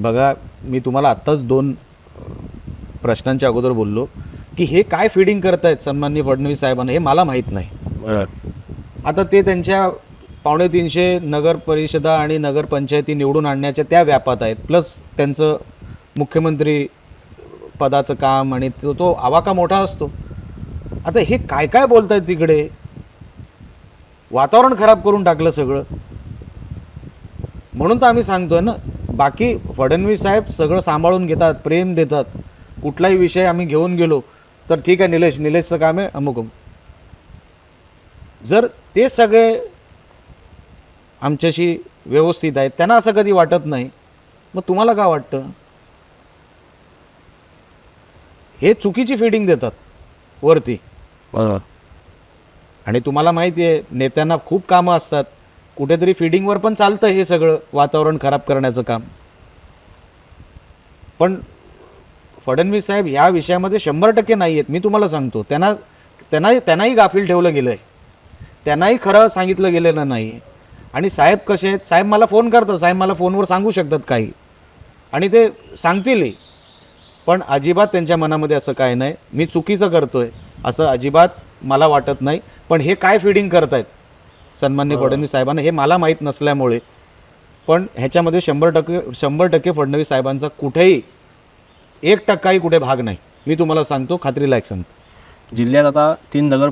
बघा मी तुम्हाला आत्ताच दोन प्रश्नांच्या अगोदर बोललो की हे काय फिडिंग करतायत सन्माननीय फडणवीस साहेबांना हे मला माहीत नाही. बरं. आता ते त्यांच्या पावणे तीनशे नगर परिषदा आणि नगरपंचायती निवडून आणण्याच्या त्या व्यापात आहेत प्लस त्यांचं मुख्यमंत्री पदाचं काम आणि तो तो आवाका मोठा असतो. आता हे काय काय बोलतायत तिकडे? वातावरण खराब करून टाकलं सगळं. म्हणून तर आम्ही सांगतोय ना बाकी फडणवीस साहेब सगळं सांभाळून घेतात प्रेम देतात. कुठलाही विषय आम्ही घेऊन गेलो तर ठीक आहे निलेश निलेशचं काम आहे अमुक जर ते सगळे आमच्याशी व्यवस्थित आहेत त्यांना असं कधी वाटत नाही मग तुम्हाला का वाटतं? हे चुकीची फिडिंग देतात वरती. बरोबर. आणि तुम्हाला माहिती आहे नेत्यांना खूप कामं असतात. कुठेतरी फिडिंगवर पण चालतं हे सगळं वातावरण खराब करण्याचं काम. पण फडणवीस साहेब ह्या विषयामध्ये शंभर टक्के नाही आहेत मी तुम्हाला सांगतो त्यांना त्यांना त्यांनाही गाफील ठेवलं गेलं आहे त्यांनाही खरं सांगितलं गेलेलं नाही आणि साहेब कसे आहेत? साहेब मला फोन करतात. साहेब मला फोनवर सांगू शकतात काही. आणि ते सांगतीलही पण अजिबात त्यांच्या मनामध्ये असं काय नाही. मी चुकीचं करतो आहे असं अजिबात मला वाटत नाही. पण हे काय फिडिंग करतायत? सन्मान्य फडणवीस साहेबांना. हे मला माहीत नसल्यामुळे पण ह्याच्यामध्ये शंभर टक्के शंभर टक्के फडणवीस साहेबांचा कुठेही एक टक्काही कुठे भाग नाही. मी तुम्हाला सांगतो खात्रीलायक सांगतो. जिल्ह्यात आता तीन नगर